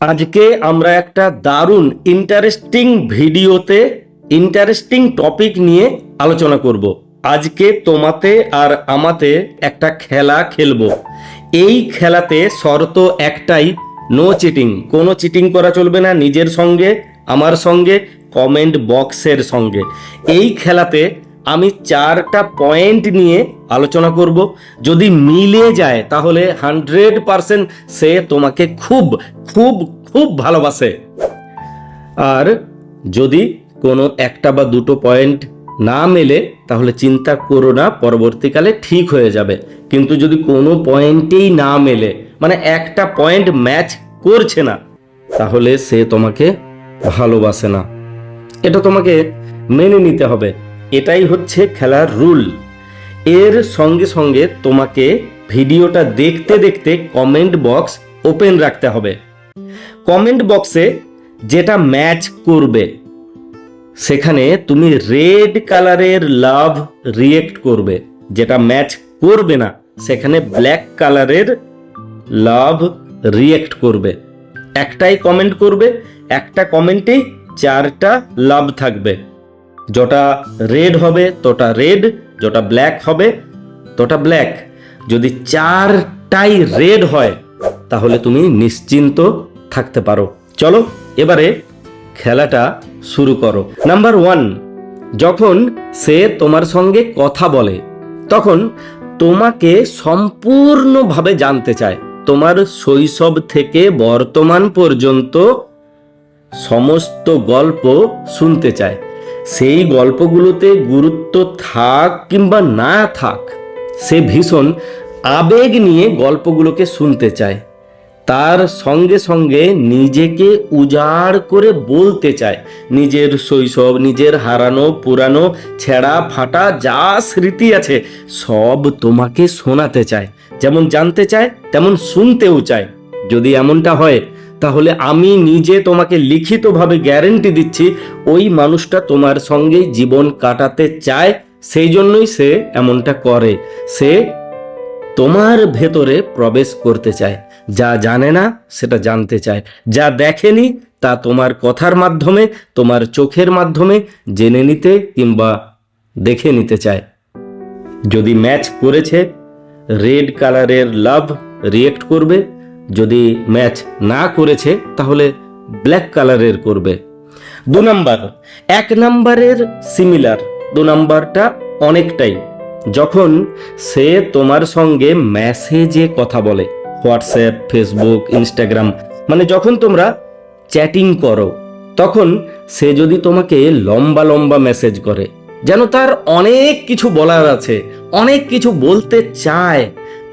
আজকে আমরা একটা দারুণ ইন্টারেস্টিং ভিডিওতে ইন্টারেস্টিং টপিক নিয়ে আলোচনা করব। আজকে তোমাতে আর আমাতে একটা খেলা খেলব। এই খেলাতে শর্ত একটাই নো চিটিং কোনো চিটিং করা চলবে না নিজের সঙ্গে, আমার সঙ্গে কমেন্ট বক্সের সঙ্গে। এই খেলাতে আমি চারটা পয়েন্ট নিয়ে আলোচনা করব। যদি মিলে যায়, তাহলে হান্ড্রেড পারসেন্ট সে তোমাকে খুব খুব খুব ভালোবাসে। আর যদি কোনো একটা বা দুটো পয়েন্ট না মেলে, তাহলে চিন্তা করো না, পরবর্তীকালে ঠিক হয়ে যাবে। কিন্তু যদি কোনো পয়েন্টেই না মেলে মানে একটা পয়েন্ট ম্যাচ করছে না, তাহলে সে তোমাকে ভালোবাসে না। এটা তোমাকে মেনে নিতে হবে। এটাই হচ্ছে খেলার রুল। এর সঙ্গে সঙ্গে তোমাকে ভিডিওটা দেখতে দেখতে কমেন্ট বক্স ওপেন রাখতে হবে। কমেন্ট বক্সে যেটা ম্যাচ করবে, সেখানে তুমি রেড কালারের লাভ রিয়েক্ট করবে। যেটা ম্যাচ করবে না, সেখানে ব্ল্যাক কালারের লাভ রিয়েক্ট করবে। একটাই কমেন্ট করবে, একটা কমেন্টেই চারটা লাভ থাকবে। যটা রেড হবে, তোটা রেড যটা ব্ল্যাক হবে, তোটা ব্ল্যাক যদি চারটাই রেড হয়, তাহলে তুমি নিশ্চিন্ত থাকতে পারো। চলো, এবারে খেলাটা শুরু করো। নাম্বার ওয়ান যখন সে তোমার সঙ্গে কথা বলে, তখন তোমাকে সম্পূর্ণভাবে জানতে চায়। তোমার শৈশব থেকে বর্তমান পর্যন্ত সমস্ত গল্প শুনতে চায়। সেই গল্পগুলোতে গুরুত্ব থাক কিংবা না থাক, সে ভীষণ আবেগ নিয়ে গল্পগুলোকে শুনতে চায়। তার সঙ্গে সঙ্গে নিজেকে উজাড় করে বলতে চায়। নিজের শৈশব, নিজের হারানো, পুরানো, ছেঁড়া, ফাটা যা স্মৃতি আছে, সব তোমাকে শোনাতে চায়। যেমন জানতে চায়, তেমন শুনতেও চায়। যদি এমনটা হয় তাহলে আমি নিজে তোমাকে লিখিতভাবে গ্যারেন্টি দিচ্ছি, ওই মানুষটা তোমার সঙ্গেই জীবন কাটাতে চায়, সেই জন্যই সে এমনটা করে। সে তোমার ভেতরে প্রবেশ করতে চায়, যা জানে না সেটা জানতে চায়। যা দেখেনি তা তোমার কথার মাধ্যমে, তোমার চোখের মাধ্যমে জেনে নিতে কিংবা দেখে নিতে চায়। যদি ম্যাচ করেছে রেড কালারের লাভ রিয়েক্ট করবে যদি ম্যাচ না করেছে, তাহলে ব্ল্যাক কালারের করবে। দু নাম্বার, এক নাম্বারের সিমিলার দু নাম্বারটা অনেকটাই। যখন সে তোমার সঙ্গে মেসেজে কথা বলে, হোয়াটসঅ্যাপ, ফেসবুক, ইনস্টাগ্রাম মানে যখন তোমরা চ্যাটিং করো, তখন সে যদি তোমাকে লম্বা লম্বা মেসেজ করে, যেন তার অনেক কিছু বলার আছে, অনেক কিছু বলতে চায়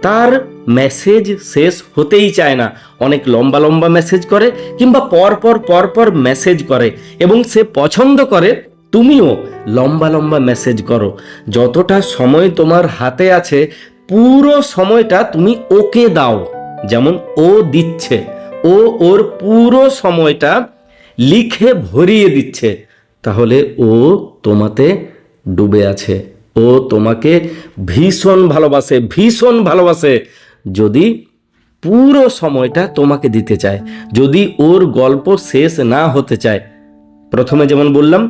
তার মেসেজ শেষ হতেই চায় না। অনেক লম্বা লম্বা মেসেজ করে কিংবা পর পর পর পর মেসেজ করে এবং সে পছন্দ করে, তুমিও লম্বা লম্বা মেসেজ করো। যতটা সময় তোমার হাতে আছে, পুরো সময়টা তুমি ওকে দাও। যেমন ও দিচ্ছে, ও ওর পুরো সময়টা লিখে ভরিয়ে দিচ্ছে। তাহলে ও তোমাতে ডুবে আছে। ও তোমাকে ভীষণ ভালোবাসে ভীষণ ভালোবাসে। যদি পুরো সময়টা তোমাকে দিতে চায়, যদি ওর গল্প শেষ না হতে চায়, প্রথমে যেমন বললাম,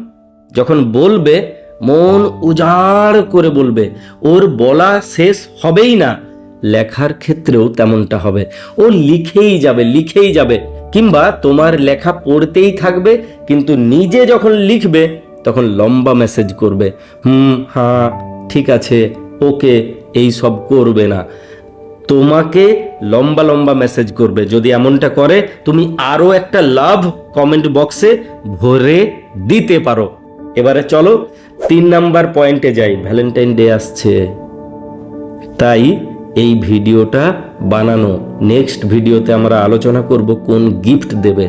যখন বলবে, মন উজাড় করে বলবে, ওর বলা শেষ হবেই না, লেখার ক্ষেত্রেও তেমনটা হবে। ও লিখেই যাবে লিখেই যাবে, কিংবা তোমার লেখা পড়তেই থাকবে, কিন্তু নিজে যখন লিখবে তখন লম্বা মেসেজ করবে, হুম হ্যাঁ ঠিক আছে, ওকে, এই সব করবে না। তোমাকে লম্বা লম্বা মেসেজ করবে, যদি এমনটা করে, তুমি আরও একটা লাভ কমেন্ট বক্সে ভরে দিতে পারো। এবারে চলো, তিন নাম্বার পয়েন্টে যাই ভ্যালেন্টাইন ডে আসছে। তাই এই ভিডিওটা বানানো। নেক্সট ভিডিওতে আমরা আলোচনা করব কোন গিফট দেবে।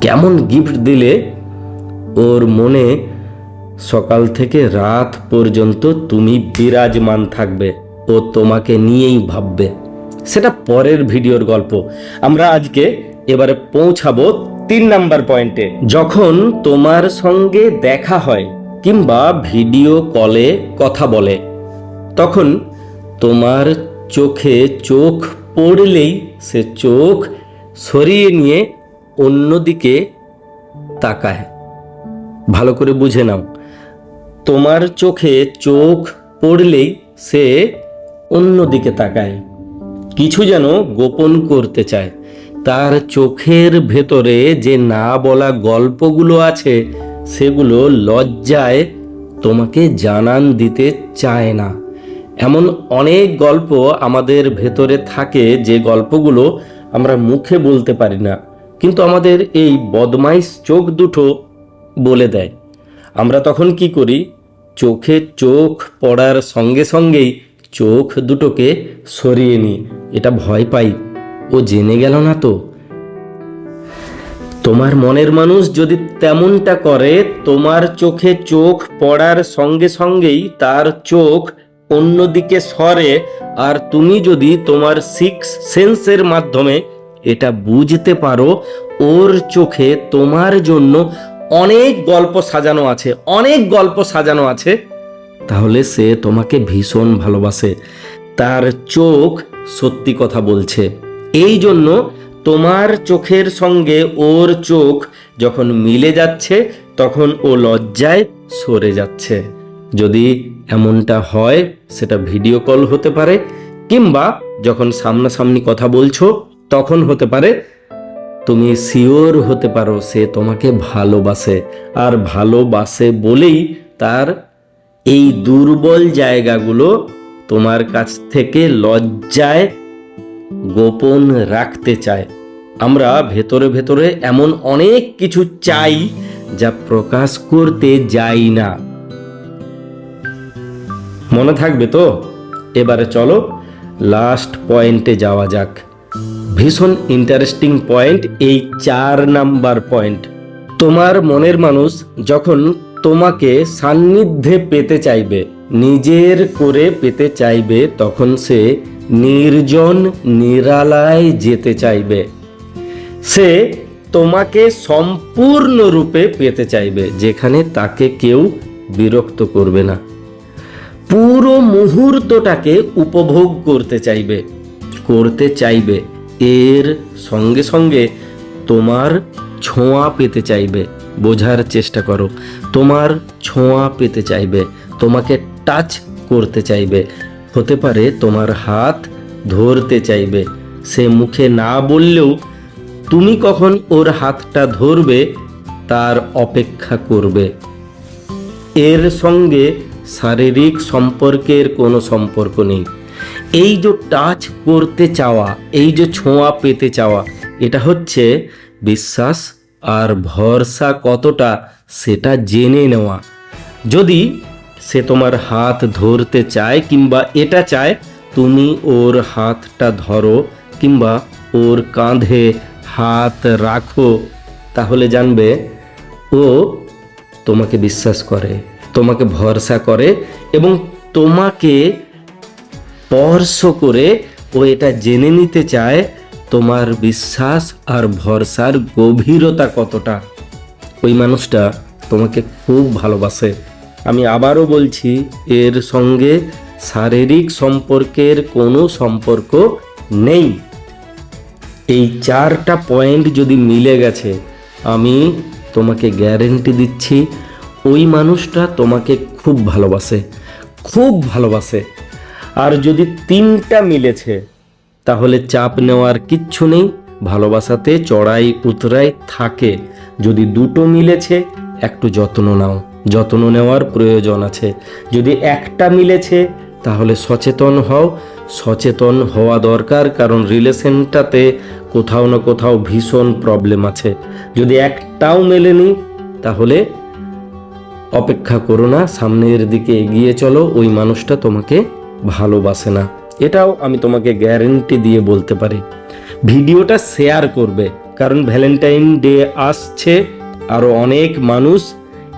কেমন গিফট দিলে ওর মনে, সকাল থেকে রাত পর্যন্ত তুমি বিরাজমান থাকবে ও তোমাকে নিয়েই ভাববে। সেটা পরের ভিডিওর গল্প। আমরা আজকে এবারে পৌঁছাবো তিন নাম্বার পয়েন্টে। যখন তোমার সঙ্গে দেখা হয় কিংবা ভিডিও কলে কথা বলে, তখন তোমার চোখে চোখ পড়লেই সে চোখ সরিয়ে নিয়ে অন্যদিকে তাকায়। ভালো করে বুঝে নাও। তোমার চোখে চোখ পড়লেই সে অন্যদিকে তাকায়। কিছু যেন গোপন করতে চায়। তার চোখের ভেতরে যে না বলা গল্পগুলো আছে, সেগুলো লজ্জায় তোমাকে জানান দিতে চায় না। এমন অনেক গল্প আমাদের ভেতরে থাকে যে গল্পগুলো আমরা মুখে বলতে পারি না। কিন্তু আমাদের এই বদমাইশ চোখ দুটো বলে দেয়। আমরা তখন কি করি? চোখে চোখ পড়ার সঙ্গে সঙ্গেই চোখ দুটোকে সরিয়ে নিই। এটা ভয় পাই। ও জেনে গেল না তো। তোমার মনের মানুষ যদি তেমনটা করে, তোমার চোখে চোখ পড়ার সঙ্গে সঙ্গেই তার চোখ অন্যদিকে সরে। আর তুমি যদি তোমার সিক্স সেন্সের মাধ্যমে এটা বুঝতে পারো, ওর চোখে তোমার জন্য অনেক গল্প সাজানো আছে, অনেক গল্প সাজানো আছে। তাহলে সে তোমাকে ভীষণ ভালোবাসে। তার চোখ সত্যি কথা বলছে। এই জন্য তোমার চোখের সঙ্গে ওর চোখ যখন মিলে যাচ্ছে, তখন ও লজ্জায় সরে যাচ্ছে। যদি এমনটা হয়, সেটা ভিডিও কল হতে পারে, কিংবা যখন সামনাসামনি কথা বলছো, তখন হতে পারে তুমি শিওর হতে পারো সে তোমাকে ভালোবাসে। আর ভালোবাসে বলেই তার এই দুর্বল জায়গাগুলো তোমার কাছ থেকে লজ্জায় গোপন রাখতে চায়। আমরা ভেতরে ভেতরে এমন অনেক কিছু চাই যা প্রকাশ করতে যাই না। মনে থাকবে তো? এবারে চলো লাস্ট পয়েন্টে যাওয়া যাক। ভীষণ ইন্টারেস্টিং পয়েন্ট এই চার নাম্বার পয়েন্ট তোমার মনের মানুষ যখন তোমাকে সান্নিধ্যে পেতে চাইবে, নিজের করে পেতে চাইবে, তখন সে নির্জন, নিরালায় যেতে চাইবে। সে তোমাকে সম্পূর্ণরূপে পেতে চাইবে, যেখানে তাকে কেউ বিরক্ত করবে না। পুরো মুহূর্তটাকে উপভোগ করতে চাইবে করতে চাইবে। এর সঙ্গে সঙ্গে তোমার ছোঁয়া পেতে চাইবে, বোঝার চেষ্টা করো। তোমার ছোঁয়া পেতে চাইবে, তোমাকে টাচ করতে চাইবে। হতে পারে তোমার হাত ধরতে চাইবে। সে মুখে না বললেও তুমি কখন ওর হাতটা ধরবে, তার অপেক্ষা করবে। এর সঙ্গে শারীরিক সম্পর্কের কোনো সম্পর্ক নেই। এই যে টাচ করতে চাওয়া, এই যে ছোঁয়া পেতে চাওয়া, এটা হচ্ছে বিশ্বাস আর ভরসা কতটা সেটা জেনে নেওয়া। যদি সে তোমার হাত ধরতে চায় কিংবা এটা চায়, তুমি ওর হাতটা ধরো কিংবা ওর কাঁধে হাত রাখো, তাহলে জানবে ও তোমাকে বিশ্বাস করে, তোমাকে ভরসা করে এবং তোমাকে স্পর্শ করে ও এটা জেনে নিতে চায়, তোমার বিশ্বাস আর ভরসার গভীরতা কতটা? ওই মানুষটা তোমাকে খুব ভালোবাসে। আমি আবারও বলছি, এর সঙ্গে শারীরিক সম্পর্কের কোনো সম্পর্ক নেই। এই চারটা পয়েন্ট যদি মিলে গেছে, আমি তোমাকে গ্যারেন্টি দিচ্ছি, ওই মানুষটা তোমাকে খুব ভালোবাসে খুব ভালোবাসে। আর যদি তিনটা মিলেছে, তাহলে চাপ নেওয়ার কিচ্ছু নেই। ভালোবাসাতে চড়াই উতরাই থাকে। যদি দুটো মিলেছে, একটু যত্ন নাও। যত্ন নেওয়ার প্রয়োজন আছে। যদি একটা মিলেছে, তাহলে সচেতন হও। সচেতন হওয়া দরকার, কারণ রিলেশনটাতে কোথাও না কোথাও ভীষণ প্রবলেম আছে। যদি একটাও মেলেনি, তাহলে অপেক্ষা করো না। সামনের দিকে এগিয়ে চলো। ওই মানুষটা তোমাকে ভালোবাসে না। এটাও আমি তোমাকে গ্যারেন্টি দিয়ে বলতে পারি। ভিডিওটা শেয়ার করবে, কারণ ভ্যালেন্টাইন ডে আসছে আরও অনেক মানুষ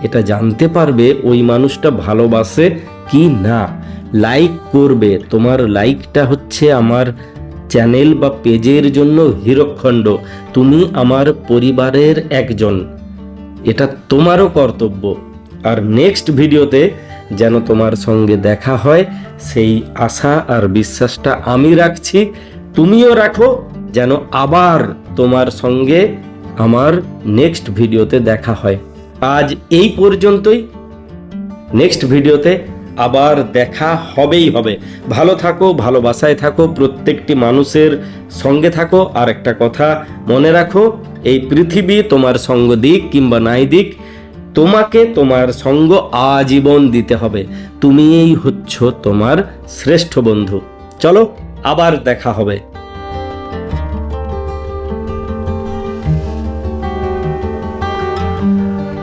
এটা জানতে পারবে ওই মানুষটা ভালোবাসে কি না। লাইক করবে, তোমার লাইকটা হচ্ছে আমার চ্যানেল বা পেজের জন্য হীরকখণ্ড। তুমি আমার পরিবারের একজন, এটা তোমারও কর্তব্য। আর নেক্সট ভিডিওতে যেন তোমার সঙ্গে দেখা হয়, সেই আশা আর বিশ্বাসটা আমি রাখছি। তুমিও রাখো, যেন আবার তোমার সঙ্গে আমার নেক্সট ভিডিওতে দেখা হয়। আজ এই পর্যন্তই। নেক্সট ভিডিওতে আবার দেখা হবেই হবে। ভালো থাকো, ভালোবাসায় থাকো, প্রত্যেকটি মানুষের সঙ্গে থাকো। আর একটা কথা মনে রাখো, এই পৃথিবী তোমার সঙ্গ দিক কিংবা নাই দিক তোমাকে তোমার সঙ্গ আজীবন দিতে হবে। তুমিই হচ্ছ তোমার শ্রেষ্ঠ বন্ধু। চলো, আবার দেখা হবে।